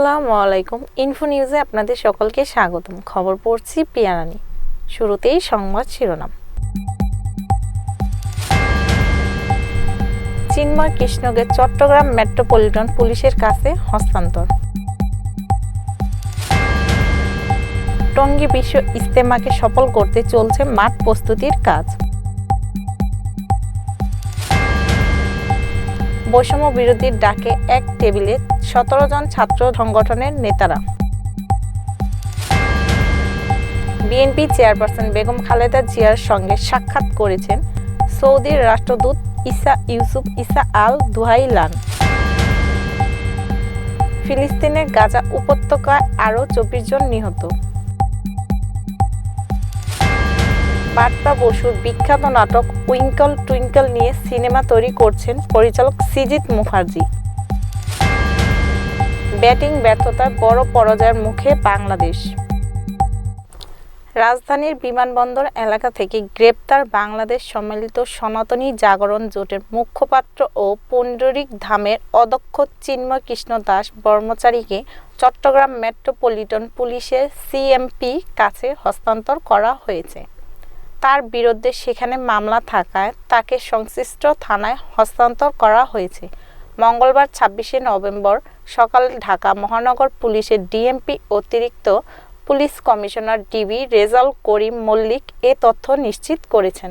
আসসালামু আলাইকুম ইনফো নিউজে আপনাদের সকলকে স্বাগতম। খবর পড়ছি পিয়ারানি। শুরুতেই সংবাদ শিরোনাম। চিন্ময় কৃষ্ণকে চট্টগ্রাম মেট্রোপলিটন পুলিশের কাছে হস্তান্তর। টঙ্গী বিশ্ব ইস্তেমাকে সফল করতে চলছে মাঠ প্রস্তুতির কাজ। বৈষম্য বিরোধীর ডাকে এক টেবিলে সতেরো জন ছাত্র সংগঠনের নেতারা। বিএনপি চেয়ারপারসন বেগম খালেদা জিয়ার সঙ্গে সাক্ষাৎ করেছেন সৌদির রাষ্ট্রদূত ইসা ইউসুফ ইসা আল দুহাইলান। ফিলিস্তিনের গাজা উপত্যকায় আরও চব্বিশ জন নিহত। বার্তা বসুর বিখ্যাত নাটক উইঙ্কল টুইঙ্কল নিয়ে সিনেমা তৈরি করছেন পরিচালক সিজিত মুখার্জি। ব্যাটিং ব্যর্থতার বড় পরাজয়ের মুখে বাংলাদেশ। রাজধানীর বিমানবন্দর এলাকা থেকে গ্রেপ্তার বাংলাদেশ সম্মিলিত সনাতনী জাগরণ জোটের মুখপাত্র ও পুণ্ডরিক ধামের অধ্যক্ষ চিন্ময় কৃষ্ণ দাস বর্মচারীকে চট্টগ্রাম মেট্রোপলিটন পুলিশের সিএমপি কাছে হস্তান্তর করা হয়েছে। তার বিরুদ্ধে সেখানে মামলা থাকায় তাকে সংশ্লিষ্ট থানায় হস্তান্তর করা হয়েছে। মঙ্গলবার ছাব্বিশে নভেম্বর সকাল ঢাকা মহানগর পুলিশের ডিএমপি অতিরিক্ত police commissioner DB Rezaul Karim Mallick এ তথ্য নিশ্চিত করেছেন।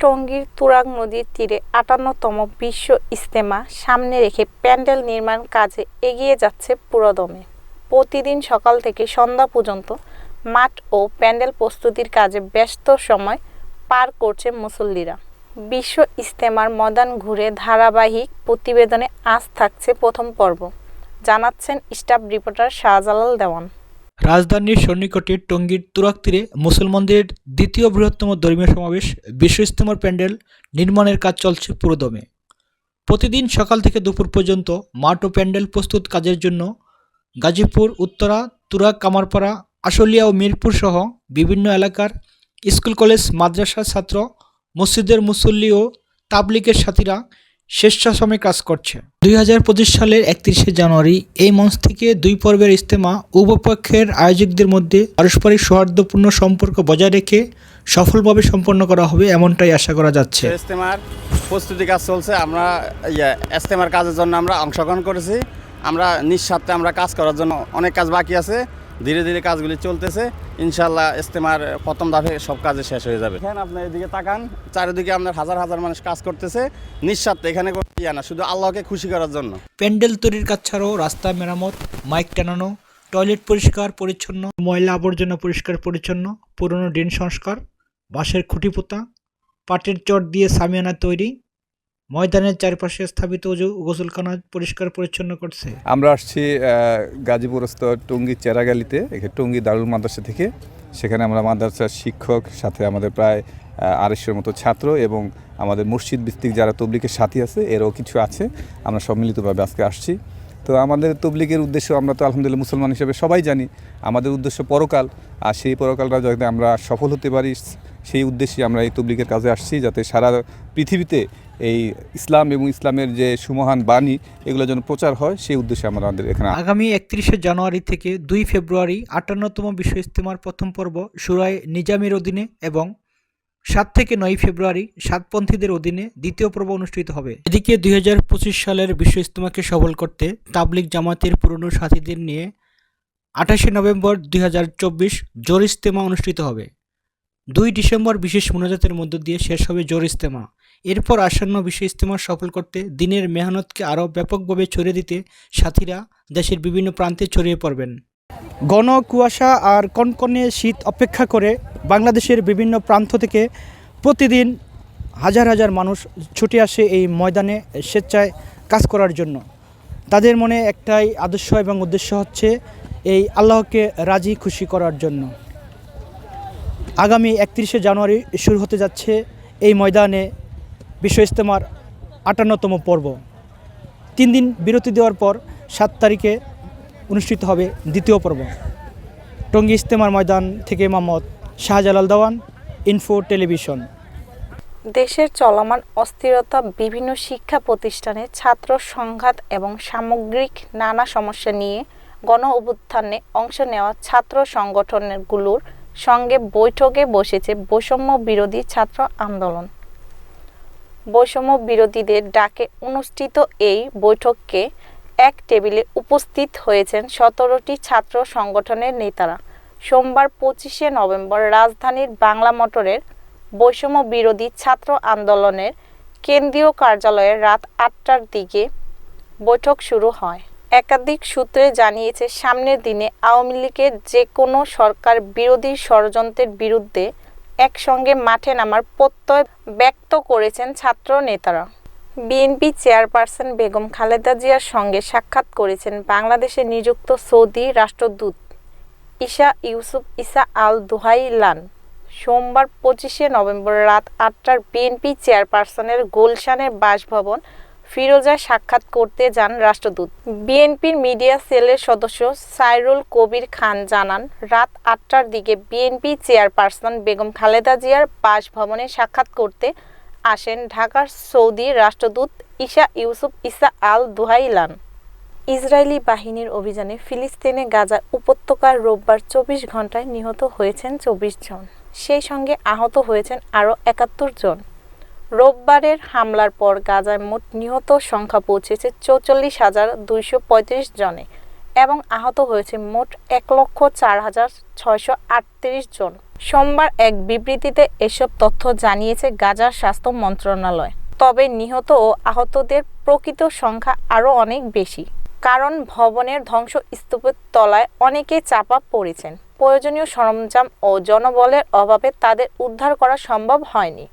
টঙ্গীর তুরাগ নদীর তীরে আটান্নতম বিশ্ব ইস্তেমা সামনে রেখে প্যান্ডেল নির্মাণ কাজে এগিয়ে যাচ্ছে পুরোদমে। প্রতিদিন সকাল থেকে সন্ধ্যা পর্যন্ত মাঠ ও প্যান্ডেল প্রস্তুতির কাজে ব্যস্ত সময় পার করছে মুসল্লিরা। বিশ্ব ইস্তেমার ময়দান ঘুরে ধারাবাহিক প্রতিবেদনে আজ থাকছে প্রথম পর্ব। জানাচ্ছেন স্টাফ রিপোর্টার শাহজালাল দেওয়ান। রাজধানীর সন্নিকটে টঙ্গীর তুরাক তীরে মুসলমানদের দ্বিতীয় বৃহত্তম ধর্মীয় সমাবেশ, বিশ্ব ইস্তেমার প্যান্ডেল নির্মাণের কাজ চলছে পুরোদমে। প্রতিদিন সকাল থেকে দুপুর পর্যন্ত মাঠ ও প্যান্ডেল প্রস্তুত কাজের জন্য গাজীপুর, উত্তরা তুরাক কামারপাড়া, আশুলিয়া ও মিরপুর সহ বিভিন্ন এলাকার স্কুল, কলেজ, মাদ্রাসার ছাত্র মসজিদের মুসল্লি ও তাবলিকের সাথীরা স্বেচ্ছাশ্রমে কাজ করছে। দুই হাজার পঁচিশ সালের একত্রিশে জানুয়ারি এই মঞ্চ থেকে দুই পর্বের ইস্তেমা উভপক্ষের আয়োজকদের মধ্যে পারস্পরিক সৌহার্দ্যপূর্ণ সম্পর্ক বজায় রেখে সফলভাবে সম্পন্ন করা হবে এমনটাই আশা করা যাচ্ছে। ইস্তেমার প্রস্তুতি কাজ চলছে, আমরা ইয়ে ইস্তেমার কাজের জন্য আমরা অংশগ্রহণ করেছি। আমরা নিঃস্বার্থে আমরা কাজ করার জন্য অনেক কাজ বাকি আছে। ধীরে ধীরে কাজগুলি চলতেছে। ইনশাল্লাহ ইস্তেমার প্রথম ধাপে সব কাজে শেষ হয়ে যাবে। এখানে আপনার এদিকে তাকান। চারিদিকে আপনার হাজার হাজার মানুষ কাজ করতেছে। নিঃস্বার্থে এখানে কোনো ইয়ে না শুধু আল্লাহকে খুশি করার জন্য। প্যান্ডেল তৈরির কাজ ছাড়াও রাস্তা মেরামত মাইক টানানো টয়লেট পরিষ্কার পরিচ্ছন্ন ময়লা আবর্জনা পরিষ্কার পরিচ্ছন্ন পুরনো ড্রেন সংস্কার বাঁশের খুঁটি পোতা পাটের চট দিয়ে সামিয়ানা তৈরি ময়দানের চারপাশে স্থাপিত গোসলখানা পরিষ্কার পরিচ্ছন্ন করছে। আমরা আসছি গাজীপুরস্থ টঙ্গী চেরাগালিতে টঙ্গী দারুল মাদ্রাসা থেকে। সেখানে আমরা মাদ্রাসার শিক্ষক, সাথে আমাদের প্রায় আড়াইশোর মতো ছাত্র এবং আমাদের মসজিদ ভিত্তিক যারা তবলিকের সাথী আছে, এরও কিছু আছে। আমরা সম্মিলিতভাবে আজকে আসছি। তো আমাদের তবলিগের উদ্দেশ্য আমরা তো আলহামদুলিল্লাহ মুসলমান হিসেবে সবাই জানি, আমাদের উদ্দেশ্য পরকাল। আর সেই পরকালটা যাতে আমরা সফল হতে পারি। সেই উদ্দেশ্যে আমরা এই তবলিগের কাজে আসছি, যাতে সারা পৃথিবীতে এই ইসলাম এবং ইসলামের যে সুমহান বাণী, এগুলো যেন প্রচার হয়, সেই উদ্দেশ্যে আমরা আমাদের এখানে আগামী একত্রিশে জানুয়ারি থেকে দুই ফেব্রুয়ারি আটান্নতম বিশ্ব ইস্তেমার প্রথম পর্ব সুরায় নিজামের অধীনে এবং সাত থেকে নয় ফেব্রুয়ারি সাতপন্থীদের অধীনে দ্বিতীয় পর্ব অনুষ্ঠিত হবে। এদিকে দুই হাজার পঁচিশ সালের বিশ্ব ইস্তেমাকে সবল করতে তাবলিক জামাতের পুরনো সাথীদের নিয়ে আঠাশে নভেম্বর দুই হাজার চব্বিশ জোর ইস্তেমা অনুষ্ঠিত হবে। দুই ডিসেম্বর বিশেষ মোনাজাতের মধ্য দিয়ে শেষ হবে জোর ইস্তেমা এরপর আসন্ন বিশ্ব ইস্তেমা সফল করতে দিনের মেহনতকে আরও ব্যাপকভাবে ছড়িয়ে দিতে সাথীরা দেশের বিভিন্ন প্রান্তে ছড়িয়ে পড়বেন। ঘন কুয়াশা আর কনকনে শীত অপেক্ষা করে বাংলাদেশের বিভিন্ন প্রান্ত থেকে প্রতিদিন হাজার হাজার মানুষ ছুটে আসে এই ময়দানে স্বেচ্ছায় কাজ করার জন্য। তাদের মনে একটাই আদর্শ এবং উদ্দেশ্য হচ্ছে এই আল্লাহকে রাজি খুশি করার জন্য। আগামী একত্রিশে জানুয়ারি শুরু হতে যাচ্ছে এই ময়দানে বিশ্ব ইজতেমার আটান্নতম পর্ব। তিন দিন বিরতি দেওয়ার পর সাত তারিখে অনুষ্ঠিত হবে দ্বিতীয় পর্ব। টঙ্গী ইজতেমার ময়দান থেকে মোহাম্মদ শাহজালাল দেওয়ান, ইনফো টেলিভিশন। দেশের চলমান অস্থিরতা বিভিন্ন শিক্ষা প্রতিষ্ঠানে ছাত্র সংঘাত এবং সামগ্রিক নানা সমস্যা নিয়ে গণ অভ্যুত্থানে অংশ নেওয়া ছাত্র সংগঠনগুলোর সঙ্গে বৈঠকে বসেছে বৈষম্য বিরোধী ছাত্র আন্দোলন। বৈষম্য বিরোধীদের ডাকে অনুষ্ঠিত এই বৈঠককে এক টেবিলে উপস্থিত হয়েছেন সতেরোটি ছাত্র সংগঠনের নেতারা। সোমবার পঁচিশে নভেম্বর রাজধানীর বাংলা মোটরের বৈষম্য বিরোধী ছাত্র আন্দোলনের কেন্দ্রীয় কার্যালয়ে রাত আটটার দিকে বৈঠক শুরু হয়। একাধিক সূত্রে জানিয়েছে, সামনের দিনে আওয়ামী লীগের যে কোনো সরকার বিরোধী ষড়যন্ত্রের বিরুদ্ধে একসঙ্গে মাঠে নামার প্রত্যয় ব্যক্ত করেছেন ছাত্র নেতারা। বিএনপি চেয়ারপারসন বেগম খালেদা জিয়ার সঙ্গে সাক্ষাৎ করেছেন বাংলাদেশে নিযুক্ত সৌদি রাষ্ট্রদূত ঈশা ইউসুফ ইসা আল দুহাইলান সোমবার পঁচিশে নভেম্বর রাত আটটার বিএনপি চেয়ারপারসনের গুলশানের বাসভবন ফিরোজায় সাক্ষাৎ করতে যান রাষ্ট্রদূত। বিএনপির মিডিয়া সেলের সদস্য সাইরুল কবির খান জানান, রাত আটটার দিকে বিএনপি চেয়ারপারসন বেগম খালেদা জিয়ার বাসভবনে সাক্ষাৎ করতে আসেন ঢাকার সৌদি রাষ্ট্রদূত Isa Yusuf Isa Al Duhailan Israeli বাহিনীর অভিযানে ফিলিস্তিনে গাজা উপত্যকার রোববার চব্বিশ ঘন্টায় নিহত হয়েছেন চব্বিশ জন। সেই সঙ্গে আহত হয়েছেন আরও একাত্তর জন। রোববারের হামলার পর গাজায় মোট নিহত সংখ্যা পৌঁছেছে চৌচল্লিশ হাজার দুইশো পঁয়ত্রিশ জনে এবং আহত হয়েছে মোট এক লক্ষ চার হাজার ছয়শো আটত্রিশ জন। সোমবার এক বিবৃতিতে এসব তথ্য জানিয়েছে গাজার স্বাস্থ্য মন্ত্রণালয়। তবে নিহত ও আহতদের প্রকৃত সংখ্যা আরও অনেক বেশি, কারণ ভবনের ধ্বংস স্তূপের তলায় অনেকে চাপা পড়েছেন। প্রয়োজনীয় সরঞ্জাম ও জনবলের অভাবে তাদের উদ্ধার করা সম্ভব হয়নি।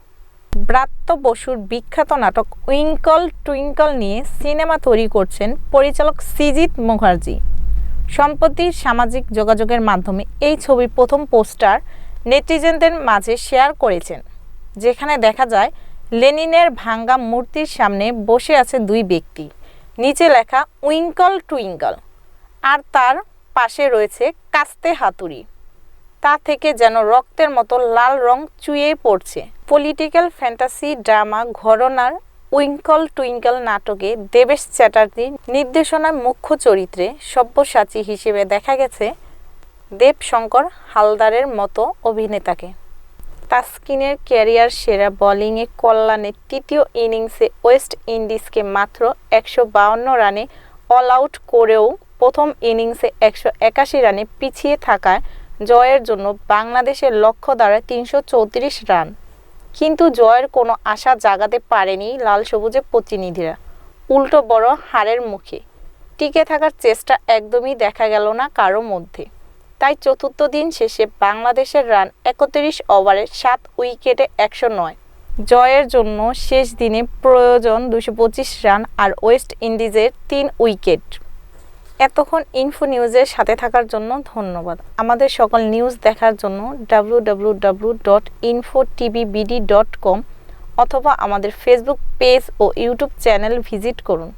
ব্রাত্য বসুর বিখ্যাত নাটক উইঙ্কল টুইঙ্কল নিয়ে সিনেমা তৈরি করছেন পরিচালক সিজিত মুখার্জি। সম্প্রতি সামাজিক যোগাযোগের মাধ্যমে এই ছবির প্রথম পোস্টার নেটিজেনদের মাঝে শেয়ার করেছেন, যেখানে দেখা যায়, লেনিনের ভাঙ্গা মূর্তির সামনে বসে আছে দুই ব্যক্তি। নিচে লেখা উইঙ্কল টুইঙ্কল, আর তার পাশে রয়েছে কাস্তে হাতুড়ি। তা থেকে যেন রক্তের মতো লাল রং চুইয়ে পড়ছে। পলিটিক্যাল ফ্যান্টাসি, ড্রামা, ঘরনার, উইঙ্কল টুইঙ্কল নাটকে দেবেশ চ্যাটার্জির নির্দেশনার মুখ্য চরিত্রে সব্যসাচী হিসেবে দেখা গেছে দেবশঙ্কর হালদারের মতো অভিনেতাকে। তাসকিনের ক্যারিয়ার সেরা বোলিংয়ে কল্যাণের তৃতীয় ইনিংসে ওয়েস্ট ইন্ডিজকে মাত্র একশো বাউন্ন রানে অল আউট করেও প্রথম ইনিংসে একশো একাশি রানে পিছিয়ে থাকায় জয়ের জন্য বাংলাদেশের লক্ষ্য দাঁড়ায় তিনশো চৌত্রিশ রান। কিন্তু জয়ের কোনো আশা জাগাতে পারেনি লাল সবুজের প্রতিনিধিরা। উল্টো বড় হারের মুখে। টিকে থাকার চেষ্টা একদমই দেখা গেল না কারও মধ্যে। তাই চতুর্থ দিন শেষে বাংলাদেশের রান একত্রিশ ওভারে সাত উইকেটে একশো নয়। জয়ের জন্য শেষ দিনে প্রয়োজন দুশো রান আর ওয়েস্ট ইন্ডিজের তিন উইকেট। এতক্ষণ ইনফো নিউজের সাথে থাকার জন্য ধন্যবাদ। আমাদের সকল নিউজ দেখার জন্য W dot info dot com অথবা আমাদের ফেসবুক পেজ ও ইউটিউব চ্যানেল ভিজিট করুন।